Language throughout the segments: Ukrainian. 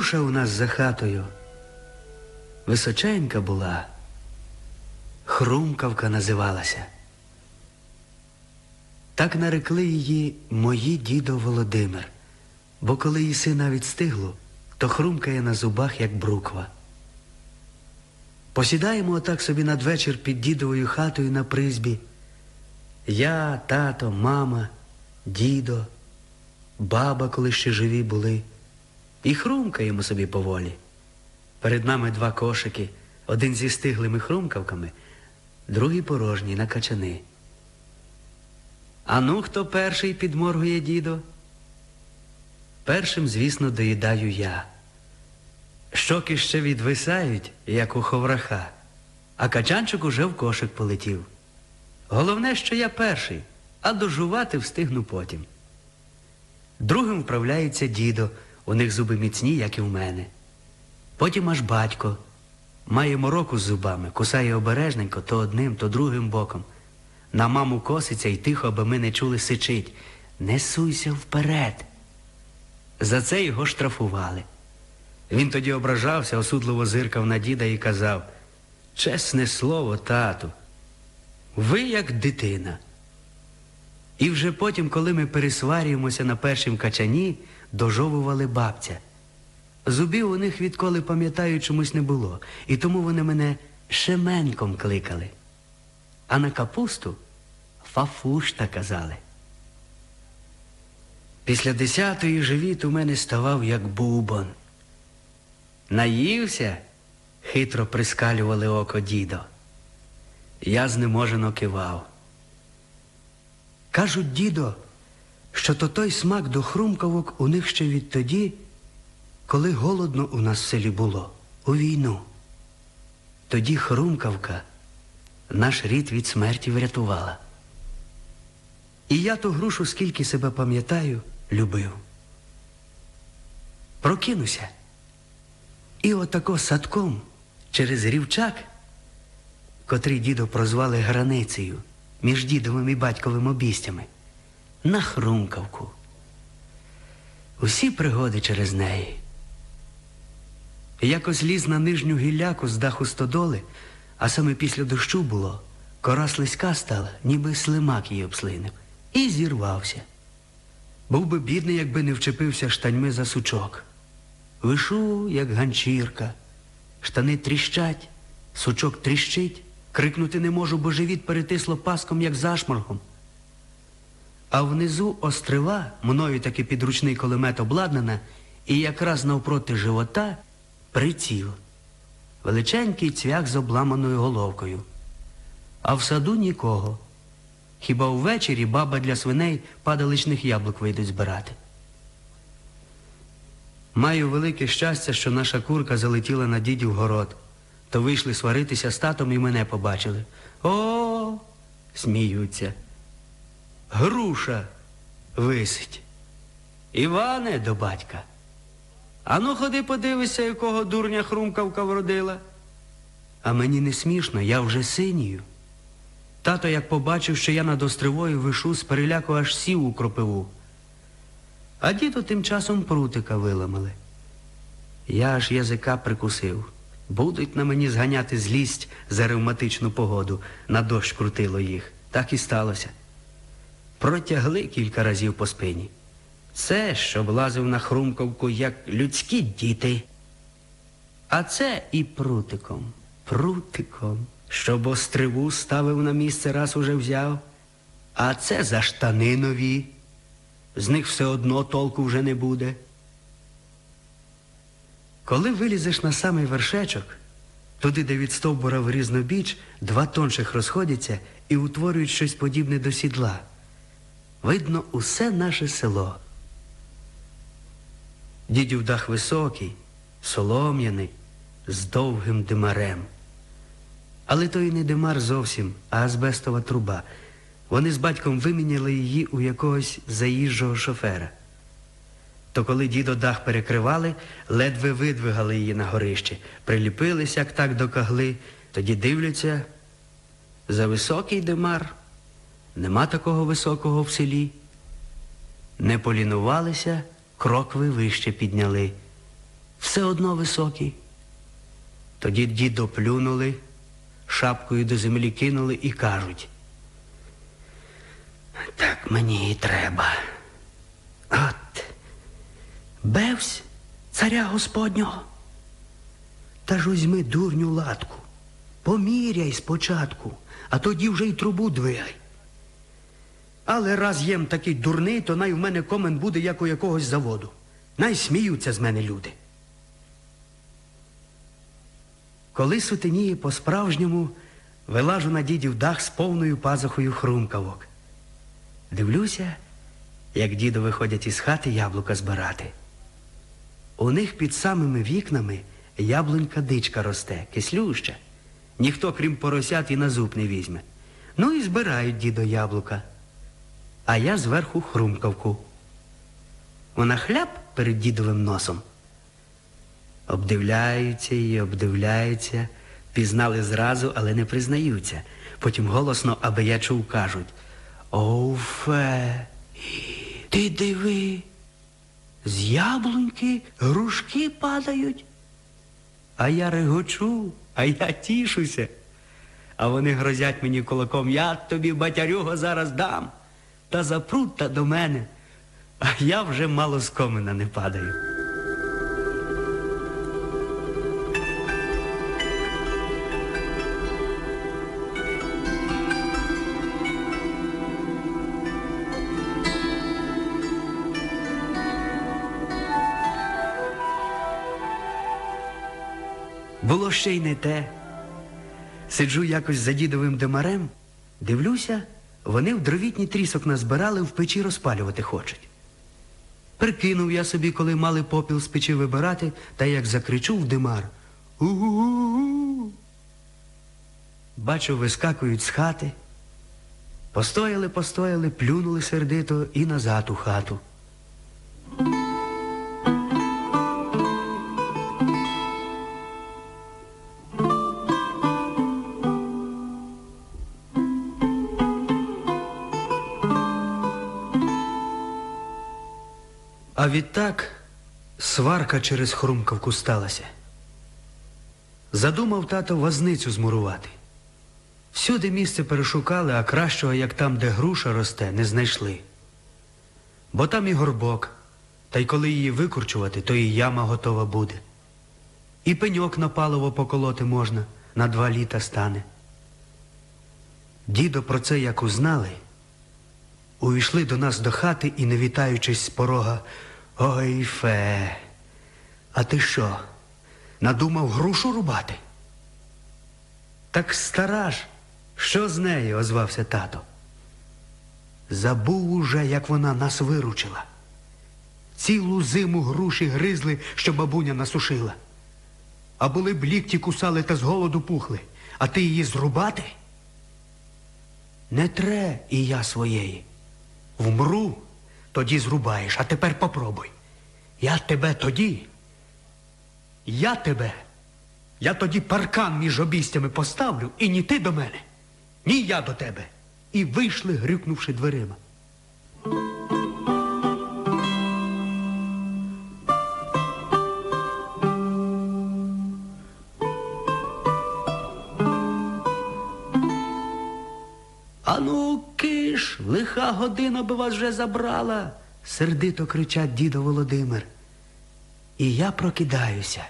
Груша у нас за хатою. Височенька була. Хрумкавка називалася. Так нарекли її мої дідо Володимир, бо коли її сина відстигло, то хрумкає на зубах, як бруква. Посідаємо отак собі надвечір під дідовою хатою на призбі. Я, тато, мама, дідо, баба, коли ще живі були, і хрумкаємо собі поволі. Перед нами два кошики, один зі стиглими хрумкавками, другий порожній на качани. А ну, хто перший підморгує дідо? Першим, звісно, доїдаю я. Щоки ще відвисають, як у ховраха, а качанчик уже в кошик полетів. Головне, що я перший, а дожувати встигну потім. Другим вправляється дідо, у них зуби міцні, як і в мене. Потім аж батько. Має мороку з зубами, кусає обережненько то одним, то другим боком. На маму коситься і тихо, аби ми не чули сичить. Не суйся вперед. За це його штрафували. Він тоді ображався, осудливо зиркав на діда і казав Чесне слово, тату, ви як дитина. І вже потім, коли ми пересварюємося на першім качані, дожовували бабця. Зубів у них відколи пам'ятаю, чомусь не було, і тому вони мене Шеменком кликали. А на капусту фафушта казали. Після десятої живіт у мене ставав як бубон. Наївся, хитро прискалювали око дідо. Я знеможено кивав. Кажуть, дідо, що то той смак до хрумкавок у них ще відтоді, коли голодно у нас в селі було, у війну. Тоді хрумкавка наш рід від смерті врятувала. І я ту грушу, скільки себе пам'ятаю, любив. Прокинуся. І отако садком через рівчак, котрий дідо прозвали границею між дідовим і батьковим обістями, на хрумкавку. Усі пригоди через неї. Якось ліз на нижню гілляку з даху стодоли, а саме після дощу було, кора слизька стала, ніби слимак її обслинив, і зірвався. Був би бідний, якби не вчепився штаньми за сучок. Вишу, як ганчірка. Штани тріщать, сучок тріщить, крикнути не можу, бо живіт перетисло паском, як зашморгом. А внизу острива, мною таки підручний кулемет обладнана, і якраз навпроти живота приціл. Величенький цвях з обламаною головкою. А в саду нікого. Хіба ввечері баба для свиней падаличних яблук вийдуть збирати. Маю велике щастя, що наша курка залетіла на дідів город. То вийшли сваритися з татом і мене побачили. О, сміються. Груша висить. Іване до батька. Ану, ходи подивися, якого дурня хрумкавка вродила. А мені не смішно, я вже синію. Тато, як побачив, що я над островою вишу, з переляку аж сів у кропиву. А діду тим часом прутика виламали. Я аж язика прикусив. Будуть на мені зганяти злість за ревматичну погоду. На дощ крутило їх. Так і сталося. Протягли кілька разів по спині. Це, щоб лазив на хрумкавку, як людські діти. А це і прутиком, прутиком, щоб остриву ставив на місце, раз уже взяв. А це за штани нові. З них все одно толку вже не буде. Коли вилізеш на самий вершечок, туди, де від стовбура в різнобіч, два тонших розходяться і утворюють щось подібне до сідла. Видно усе наше село. Дідів дах високий, солом'яний, з довгим димарем. Але то і не димар зовсім, а азбестова труба. Вони з батьком виміняли її у якогось заїжджого шофера. То коли дідо дах перекривали, ледве видвигали її на горище, приліпилися як так до кагли, тоді дивляться, за високий димар, нема такого високого в селі. Не полінувалися, крокви вище підняли. все одно високий. Тоді дідо плюнули, шапкою до землі кинули і кажуть. Так мені і треба. От, бевсь царя Господнього. Та ж узьми дурню латку, поміряй спочатку, а тоді вже й трубу двигай. Але раз єм такий дурний, то най в мене комен буде, як у якогось заводу. Най сміються з мене люди. Коли сутеніє по-справжньому, вилажу на дідів дах з повною пазухою хрумкавок. Дивлюся, як діду виходять із хати яблука збирати. У них під самими вікнами яблунька дичка росте, кислюща. Ніхто, крім поросят, і на зуб не візьме. Ну і збирають дідо яблука. А я зверху хрумкавку. Вона хляб перед дідовим носом. Обдивляються і обдивляються, пізнали зразу, але не признаються. Потім голосно, аби я чув, кажуть. Оуфе, ти диви, з яблуньки грушки падають. А я регочу, а я тішуся. А вони грозять мені кулаком, я тобі батярюго зараз дам. Та запрут та до мене. А я вже мало з комина не падаю. Було ще й не те. Сиджу якось за дідовим демарем, дивлюся, вони в дровітній трісок назбирали, в печі розпалювати хочуть. Прикинув я собі, коли мали попіл з печі вибирати, та як закричу в димар. У-у-у. Бачу, вискакують з хати. Постояли, постояли, плюнули сердито і назад у хату. А відтак сварка через хрумкавку сталася. Задумав тато возницю змурувати. Всюди місце перешукали, а кращого, як там, де груша росте, не знайшли. Бо там і горбок, та й коли її викорчувати, то і яма готова буде. І пеньок на паливо поколоти можна, на два літа стане. Дідо про це як узнали, увійшли до нас до хати і, не вітаючись з порога, ой фе, а ти що, надумав грушу рубати? Так стара ж, що з нею, озвався тато. Забув уже, як вона нас виручила. Цілу зиму груші гризли, що бабуня насушила. А були б лікті кусали та з голоду пухли, а ти її зрубати? Не тре і я своєї. Вмру, тоді зрубаєш, а тепер попробуй. Я тебе тоді. Я тебе. Я тоді паркан між обійстями поставлю, і ні ти до мене, ні я до тебе. І вийшли, грюкнувши дверима. Ану, киш, лиха година би вас вже забрала, сердито кричать дідо Володимир. І я прокидаюся.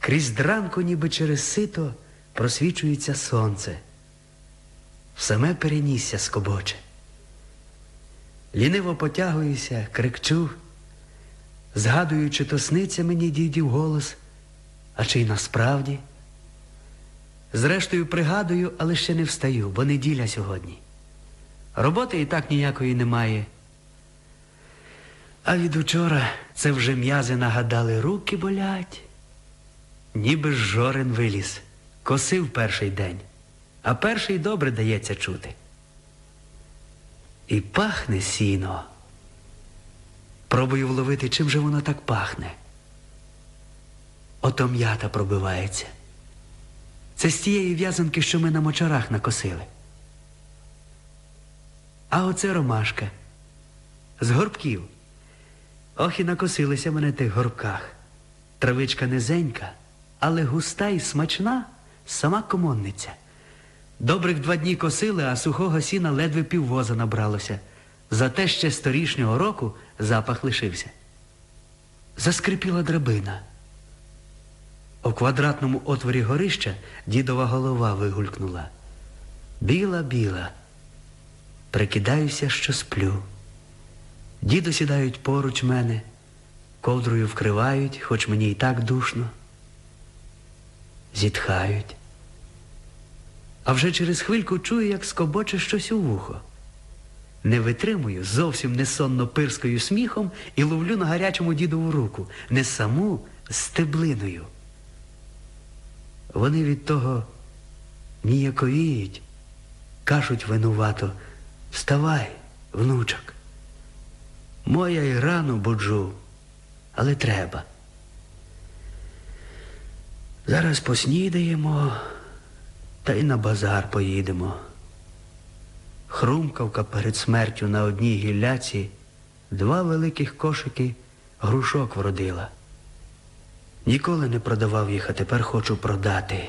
Крізь дранку, ніби через сито, просвічується сонце. В саме перенісся скобоче. Ліниво потягуюся, крикчу, згадую, чи то сниться мені дідів голос, а чи й насправді. Зрештою, пригадую, але ще не встаю, бо неділя сьогодні. Роботи і так ніякої немає. А від учора це вже м'язи нагадали, руки болять. Ніби жорен виліз, косив перший день, а перший добре дається чути. І пахне сіно. Пробую вловити, чим же воно так пахне. Ото м'ята пробивається. Це з тієї в'язанки, що ми на мочарах накосили. А оце ромашка з горбків. Ох і накосилися мене тих горбках. Травичка низенька, але густа і смачна, сама комонниця. Добрих два дні косили, а сухого сіна ледве піввоза набралося. Зате ще з торішнього року запах лишився. Заскрипіла драбина. У квадратному отворі горища дідова голова вигулькнула. Біла, біла. Прикидаюся, що сплю. Діду сідають поруч мене, ковдрою вкривають, хоч мені і так душно. Зітхають. А вже через хвильку чую, як скобоче щось у вухо. Не витримую, зовсім несонно пирскою сміхом і ловлю на гарячому дідову руку, не саму стеблиною. Вони від того ніяковіють, кажуть винувато, вставай, внучок. Моя й рану буджу, але треба. Зараз поснідаємо та й на базар поїдемо. Хрумкавка перед смертю на одній гілляці два великих кошики грушок вродила. Ніколи не продавав їх, а тепер хочу продати.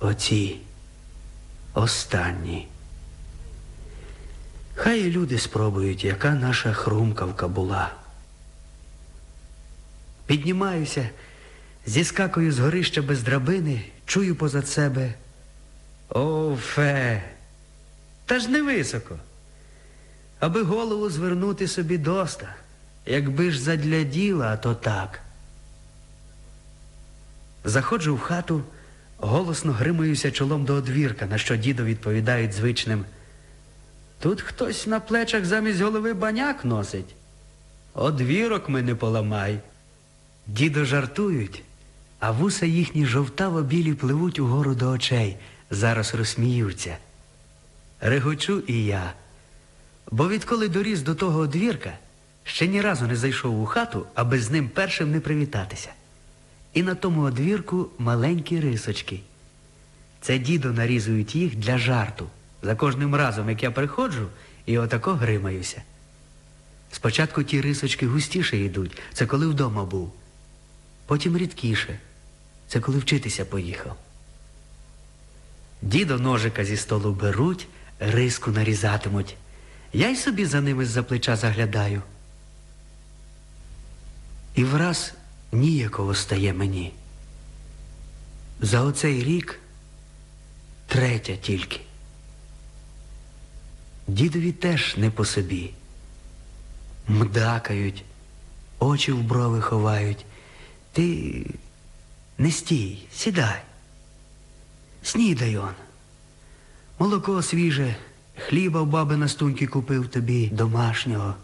Оці останні. Хай і люди спробують, яка наша хрумкавка була. Піднімаюся, зіскакую з горища без драбини, чую позад себе. О, та ж не високо. Аби голову звернути собі доста, якби ж задля діла, а то так. Заходжу в хату, голосно гримаюся чолом до одвірка, на що дідо відповідають звичним. Тут хтось на плечах замість голови баняк носить. Одвірок мене поламай. Дідо жартують, а вуса їхні жовтаво-білі пливуть угору до очей, зараз розсміються. Регочу і я. Бо відколи доріс до того одвірка, ще ні разу не зайшов у хату, аби з ним першим не привітатися. І на тому одвірку маленькі рисочки. Це дідо нарізують їх для жарту. За кожним разом, як я приходжу, і отако гримаюся. Спочатку ті рисочки густіше йдуть, це коли вдома був. Потім рідкіше, це коли вчитися поїхав. Дідо ножика зі столу беруть, риску нарізатимуть. Я й собі за ними з-за плеча заглядаю. І враз ніяково стає мені. За оцей рік третя тільки. Дідові теж не по собі. Мдакають, очі в брови ховають. Ти не стій, сідай. Снідай он. Молоко свіже, хліба в баби на стуньки купив тобі домашнього.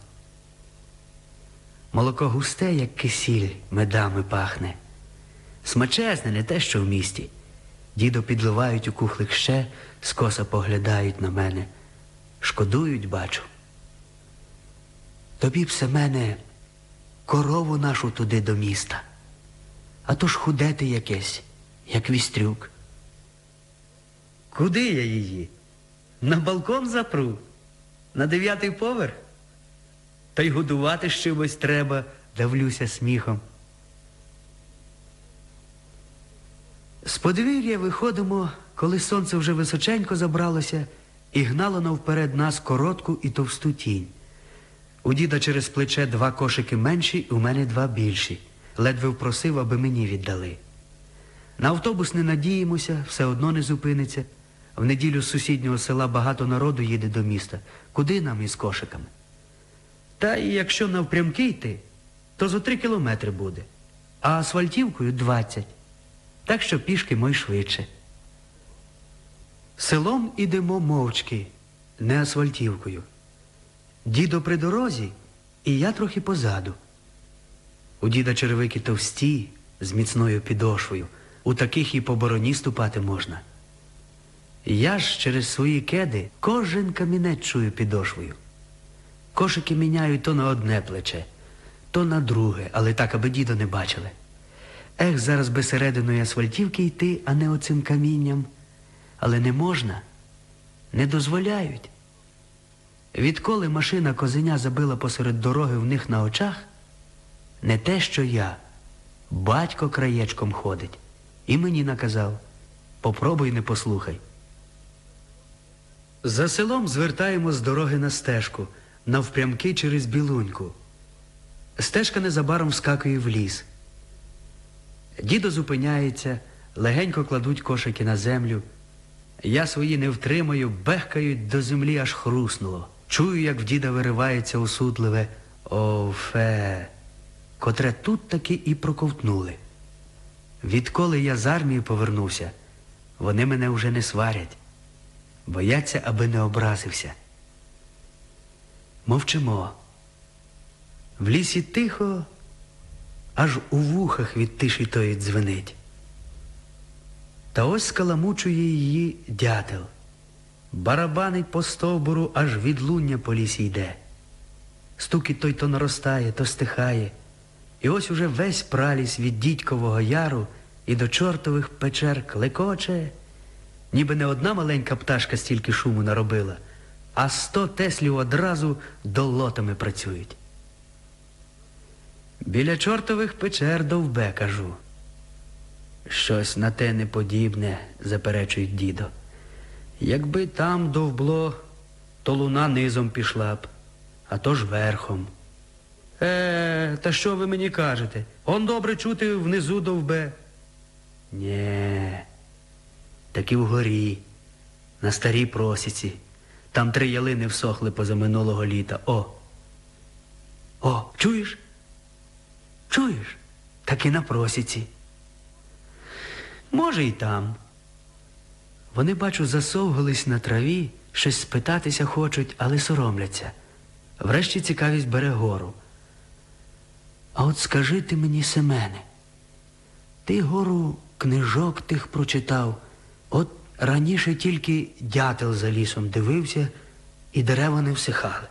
Молоко густе, як кисіль, медами пахне. Смачезне, не те, що в місті. Дідо підливають у кухлик ще, скоса поглядають на мене. Шкодують, бачу. Тобі б, Семене, корову нашу туди до міста. А то ж худе ти якесь, як вістрюк. Куди я її? На балкон запру? На дев'ятий поверх? Та й годувати з чимось треба, давлюся сміхом. З подвір'я виходимо, коли сонце вже височенько забралося і гнало навперед нас коротку і товсту тінь. У діда через плече два кошики менші, у мене два більші. Ледве впросив, аби мені віддали. На автобус не надіємося, все одно не зупиниться. В неділю з сусіднього села багато народу їде до міста. Куди нам із кошиками? Та і якщо навпрямки йти, то зо три кілометри буде, а асфальтівкою двадцять. Так що пішки мой швидше. Селом ідемо мовчки, не асфальтівкою. Дідо при дорозі, і я трохи позаду. У діда черевики товсті, з міцною підошвою. У таких і по бороні ступати можна. Я ж через свої кеди кожен камінець чую підошвою. Кошики міняю то на одне плече, то на друге, але так, аби дідо не бачили. Ех, зараз би серединою асфальтівки йти, а не оцим камінням. Але не можна, не дозволяють. Відколи машина козеня забила посеред дороги в них на очах, Не те, що я. Батько краєчком ходить. І мені наказав. Попробуй не послухай. За селом звертаємо з дороги на стежку, навпрямки через білуньку. Стежка незабаром вскакує в ліс. Дідо зупиняється, легенько кладуть кошики на землю. Я свої не втримаю, бехкають до землі аж хруснуло. Чую, як в діда виривається осудливе офе, котре тут таки і проковтнули. Відколи я з армії повернувся, вони мене вже не сварять. Бояться, аби не образився. Мовчимо. В лісі тихо, аж у вухах від тиші тої дзвенить. Та ось скаламучує її дятел. Барабанить по стовбуру, аж відлуння по лісі йде. Стукіт той то наростає, то стихає. І ось уже весь праліс від дідькового яру і до чортових печер клекоче, ніби не одна маленька пташка стільки шуму наробила, а сто теслів одразу долотами працюють. Біля чортових печер довбе, кажу. Щось на те не подібне, заперечують дідо. Якби там довбло, то луна низом пішла б, а то ж верхом. Е, та що ви мені кажете? Он добре чути внизу довбе. Нє, таки вгорі, на старій просіці. Там три ялини всохли позаминулого літа. О. О, чуєш? Чуєш? Таки на просіці. Може, й там. Вони, бачу, засовгались на траві, щось спитатися хочуть, але соромляться. Врешті цікавість бере гору. А от скажи ти мені, Семене, ти гору книжок тих прочитав, от раніше тільки дятел за лісом дивився, і дерева не всихали.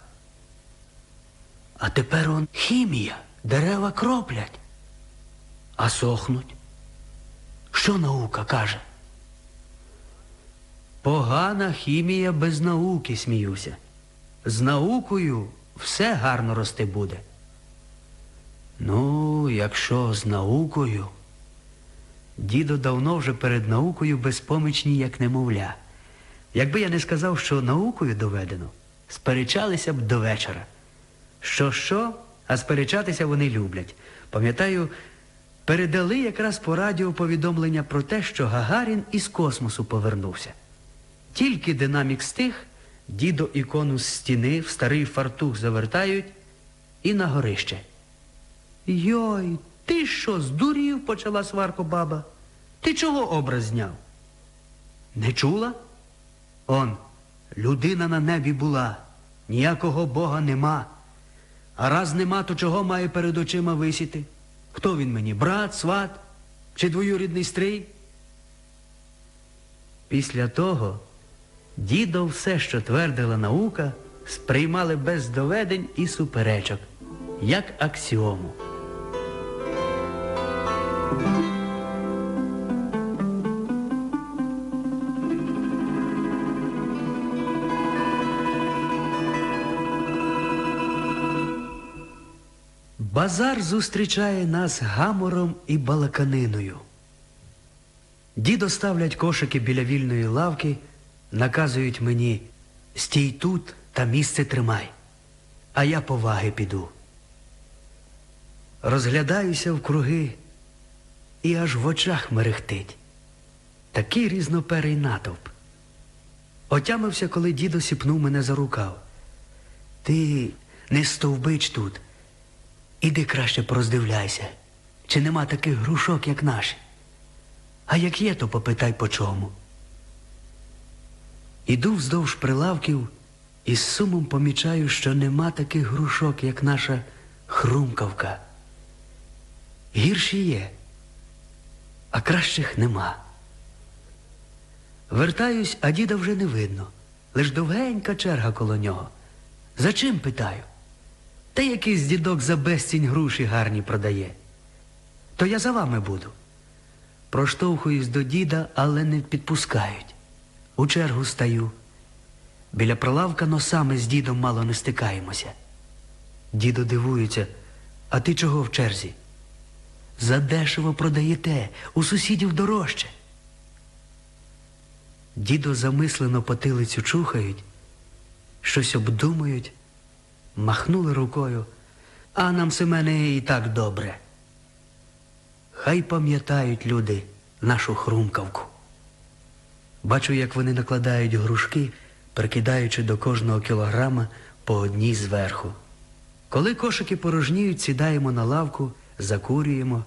А тепер он хімія, дерева кроплять, а сохнуть. Що наука каже? Погана хімія без науки, сміюся. З наукою все гарно рости буде. Ну, якщо з наукою. Дідо давно вже перед наукою безпомічні, як немовля. Якби я не сказав, що наукою доведено, сперечалися б до вечора. Що, що, а сперечатися вони люблять. Пам'ятаю, передали якраз по радіо повідомлення про те, що Гагарін із космосу повернувся. Тільки динамік стих, дідо ікону з стіни в старий фартух завертають і на горище. Йой, ти що, здурів, почала сварко баба. Ти чого образ зняв? Не чула? Он, людина на небі була, ніякого Бога нема. А раз нема, то чого має перед очима висіти? Хто він мені? Брат, сват чи двоюрідний стрий? Після того дідо все, що твердила наука, сприймали без доведень і суперечок, як аксіому. Базар зустрічає нас гамором і балаканиною. Дідо ставлять кошики біля вільної лавки, наказують мені стій тут та місце тримай, а я поваги піду. Розглядаюся в круги і аж в очах мерехтить. Такий різноперий натовп. Отямився, коли дідо сіпнув мене за рукав. Ти не стовбич тут. Іди краще пороздивляйся, чи нема таких грушок, як наші. А як є, то попитай по чому. Іду вздовж прилавків і з сумом помічаю, що нема таких грушок, як наша хрумкавка. Гірші є, а кращих нема. Вертаюсь, а діда вже не видно. Лиш довгенька черга коло нього. За чим питаю? Та якийсь дідок за безцінь груші гарні продає. То я за вами буду. Проштовхуюсь до діда, але не підпускають. У чергу стаю. Біля прилавка носами з дідом мало не стикаємося. Дідо дивується, А ти чого в черзі? Задешево продаєте, у сусідів дорожче. Дідо замислено потилицю чухають, щось обдумують, махнули рукою, а нам Семене і так добре. Хай пам'ятають люди нашу хрумкавку. Бачу, як вони накладають грушки, прикидаючи до кожного кілограма по одній зверху. Коли кошики порожніють, сідаємо на лавку, закурюємо.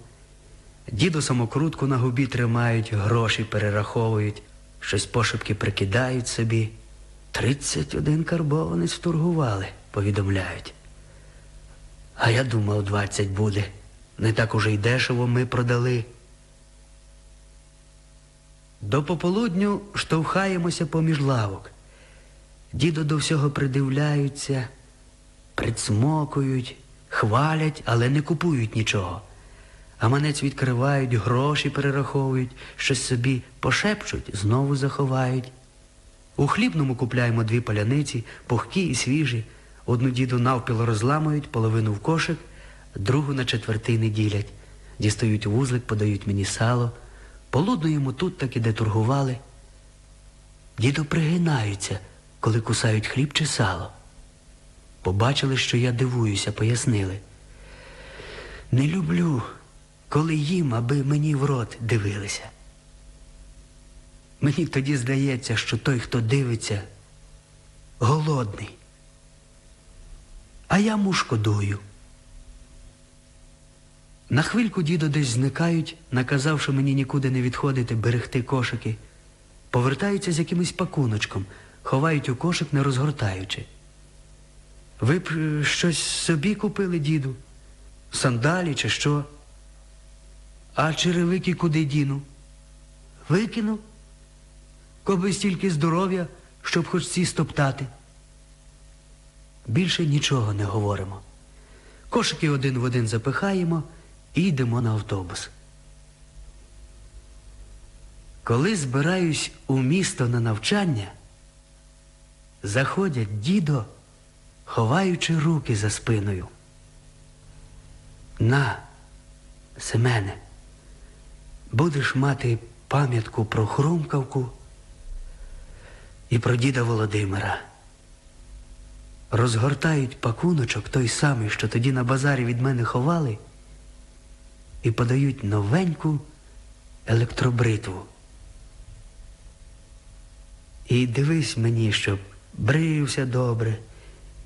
Діду самокрутку на губі тримають, гроші перераховують, щось пошепки прикидають собі. Тридцять один карбованець вторгували, повідомляють. А я думав, двадцять буде. Не так уже й дешево ми продали. До пополудню штовхаємося поміж лавок. Дідо до всього придивляються, прицмокують, хвалять, але не купують нічого. А манець відкривають, гроші перераховують, щось собі пошепчуть, знову заховають. У хлібному купляємо дві паляниці, пухкі і свіжі. Одну діду навпіл розламують, половину в кошик, другу на четвертини ділять. Дістають вузлик, подають мені сало. Полуднуємо тут таки, де торгували. Дідо пригинаються, коли кусають хліб чи сало. Побачили, що я дивуюся, пояснили. Не люблю, коли їм, аби мені в рот дивилися. Мені тоді здається, що той, хто дивиться, голодний. А я му шкодую. На хвильку дідо десь зникають, наказавши мені нікуди не відходити, берегти кошики. Повертаються з якимось пакуночком, ховають у кошик, не розгортаючи. Ви б е, щось собі купили, діду? Сандалі чи що? А черевики куди діну? Викину? Коби стільки здоров'я, щоб хоч ці стоптати. Більше нічого не говоримо. Кошики один в один запихаємо і йдемо на автобус. Коли збираюсь у місто на навчання, заходять дідо, ховаючи руки за спиною. На, Семене, будеш мати пам'ятку про хрумкавку і про діда Володимира. Розгортають пакуночок той самий, що тоді на базарі від мене ховали, і подають новеньку електробритву. І дивись мені, щоб брився добре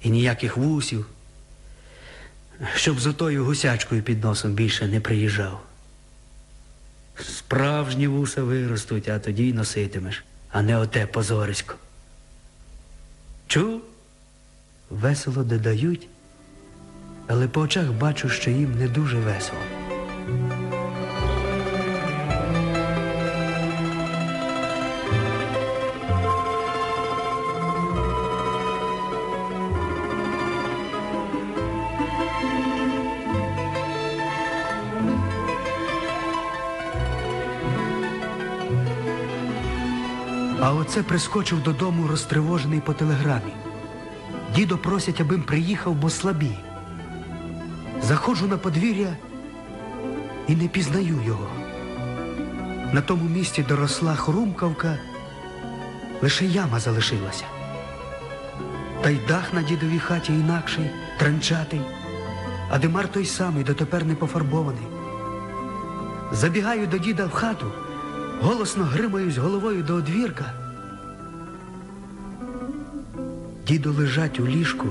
і ніяких вусів, щоб з отою гусячкою під носом більше не приїжджав. Справжні вуса виростуть, а тоді й носитимеш, а не оте позорисько. Чув? Весело додають, але по очах бачу, що їм не дуже весело. А оце прискочив додому розтривожений по телеграмі. Дідо просять, абим приїхав, бо слабі. Заходжу на подвір'я і не пізнаю його. На тому місці доросла хрумкавка, лише яма залишилася. Та й дах на дідовій хаті інакший, транчатий, а димар той самий, дотепер не пофарбований. Забігаю до діда в хату, голосно гримаюсь головою до одвірка. Дідо лежать у ліжку,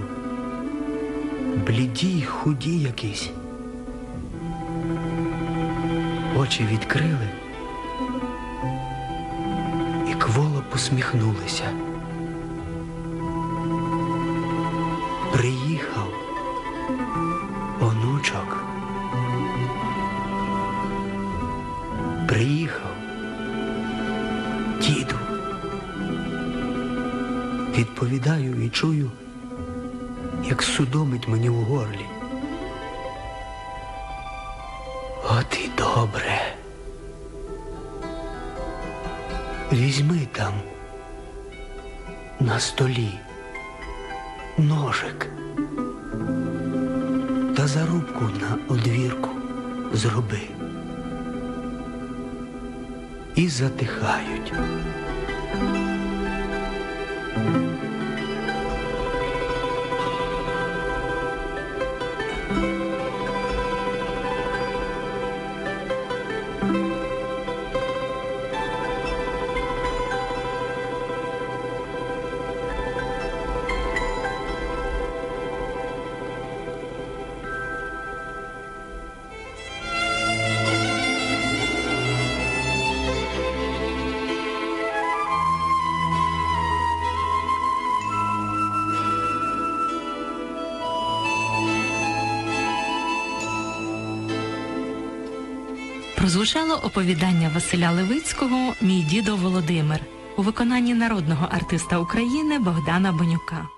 бліді й худі якісь. Очі відкрили і кволо посміхнулися. Приїхав Відповідаю і чую, як судомить мені у горлі. От і добре. Візьми там на столі ножик. та зарубку на одвірку зроби. І затихають. Прозвучало оповідання Василя Левицького Мій дідо Володимир у виконанні народного артиста України Богдана Бонюка.